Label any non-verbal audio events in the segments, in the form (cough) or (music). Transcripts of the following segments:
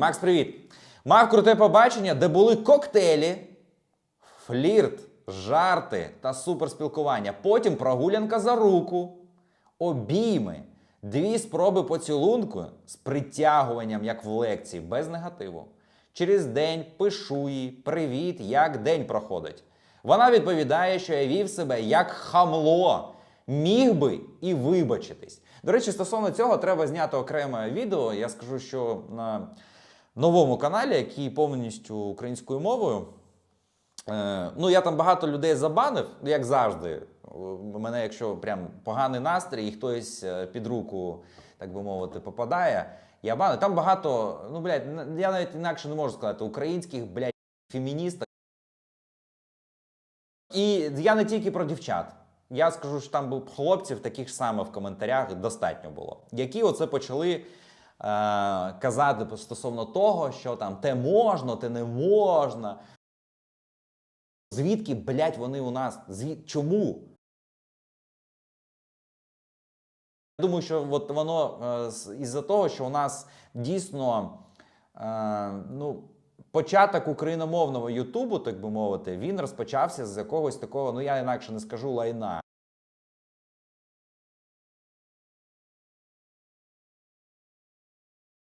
Макс, привіт! Мав круте побачення, де були коктейлі, флірт, жарти та суперспілкування. Потім прогулянка за руку, обійми, дві спроби поцілунку з притягуванням, як в лекції, без негативу. Через день пишу їй привіт, як день проходить. Вона відповідає, що я вів себе як хамло, міг би і вибачитись. До речі, стосовно цього треба зняти окреме відео. Я скажу, що на новому каналі, який повністю українською мовою. Е, ну, я там багато людей забанив, як завжди. У мене, якщо прям поганий настрій, і хтось е, під руку, так би мовити, попадає, я баню. Там багато, ну, блядь, я навіть інакше не можу сказати, українських, блядь, феміністок. І я не тільки про дівчат. Я скажу, що там був хлопців таких саме в коментарях достатньо було, які оце почали казати стосовно того, що там те можна, те не можна. Звідки, блядь, вони у нас? Звід... Чому? Я думаю, що от воно е, із-за того, що у нас дійсно е, ну, початок україномовного Ютубу, так би мовити, він розпочався з якогось такого, ну я інакше не скажу лайна.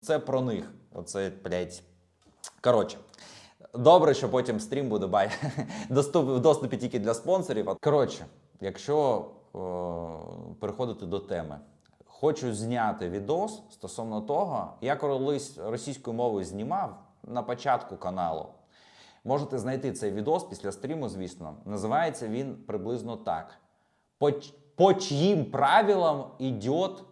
Це про них. Оце, блядь. Коротше. Добре, що потім стрім буде бай... (laughs) доступ... в доступі тільки для спонсорів. Коротше, якщо о, переходити до теми, хочу зняти відос стосовно того, я колись російською мовою знімав на початку каналу. Можете знайти цей відос після стріму, звісно. Називається він приблизно так: По, по чьим правилам идет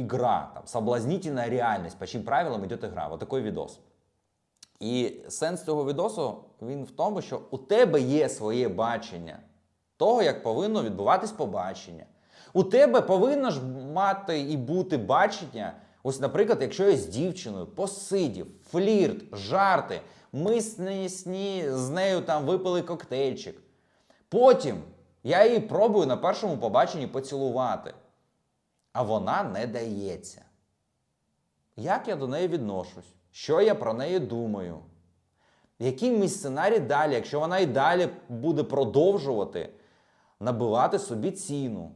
игра? Там, соблазнительная реальность. По чьим правилам идет игра? Вот такой відос. І сенс цього відосу він в тому, що у тебе є своє бачення того, як повинно відбуватись побачення. У тебе повинно ж мати і бути бачення. Ось, наприклад, якщо я з дівчиною посидів, флірт, жарти, ми нею- з нею там випили коктейльчик. Потім я її пробую на першому побаченні поцілувати, а вона не дається. Як я до неї відношусь? Що я про неї думаю? Який мій сценарій далі, якщо вона і далі буде продовжувати набивати собі ціну?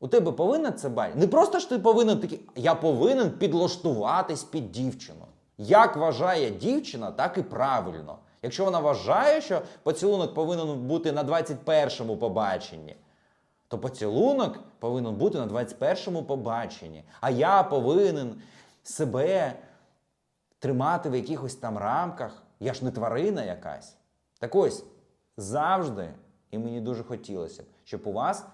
У тебе повинна це бачити? Не просто ж ти повинен такий, я повинен підлаштуватись під дівчину. Як вважає дівчина, так і правильно. Якщо вона вважає, що поцілунок повинен бути на 21-му побаченні, то поцілунок повинен бути на 21-му побаченні. А я повинен себе тримати в якихось там рамках. Я ж не тварина якась. Так ось завжди, і мені дуже хотілося, б, щоб у вас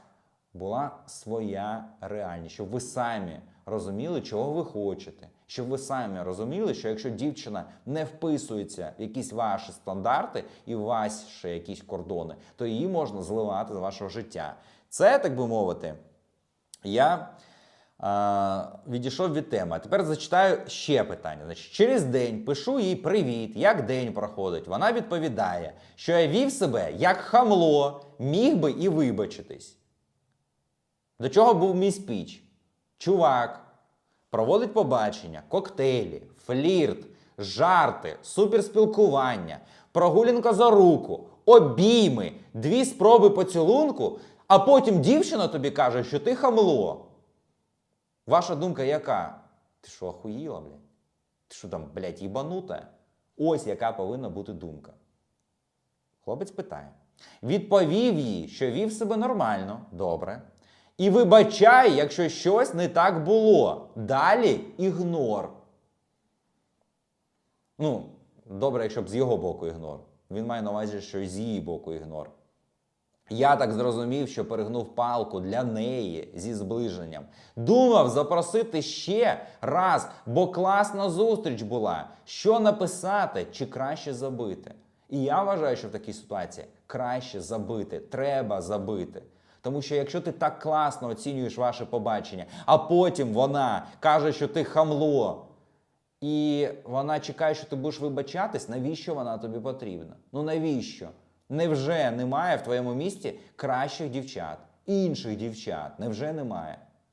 була своя реальність, щоб ви самі розуміли, чого ви хочете. Щоб ви самі розуміли, що якщо дівчина не вписується в якісь ваші стандарти і ваші якісь кордони, то її можна зливати з вашого життя. Це, так би мовити, я а, відійшов від теми. А тепер зачитаю ще питання. Значить, через день пишу їй привіт, як день проходить. Вона відповідає, що я вів себе як хамло, міг би і вибачитись. До чого був мій спіч? Чувак проводить побачення, коктейлі, флірт, жарти, суперспілкування, прогулянка за руку, обійми, дві спроби поцілунку, а потім дівчина тобі каже, що ти хамло. Ваша думка яка? Ти що, охуїла, блядь? Ти що там, блядь, їбанута? Ось яка повинна бути думка. Хлопець питає. Відповів їй, що вів себе нормально, добре. І вибачай, якщо щось не так було. Далі ігнор. Ну, добре, якщо б з його боку ігнор. Він має на увазі, що з її боку ігнор. Я так зрозумів, що перегнув палку для неї зі зближенням. Думав запросити ще раз, бо класна зустріч була. Що написати чи краще забити? І я вважаю, що в такій ситуації краще забити, треба забити. Тому що якщо ти так класно оцінюєш ваше побачення, а потім вона каже, що ти хамло, і вона чекає, що ти будеш вибачатись, навіщо вона тобі потрібна? Ну навіщо? Невже немає в твоєму місті кращих дівчат, інших дівчат? Невже немає?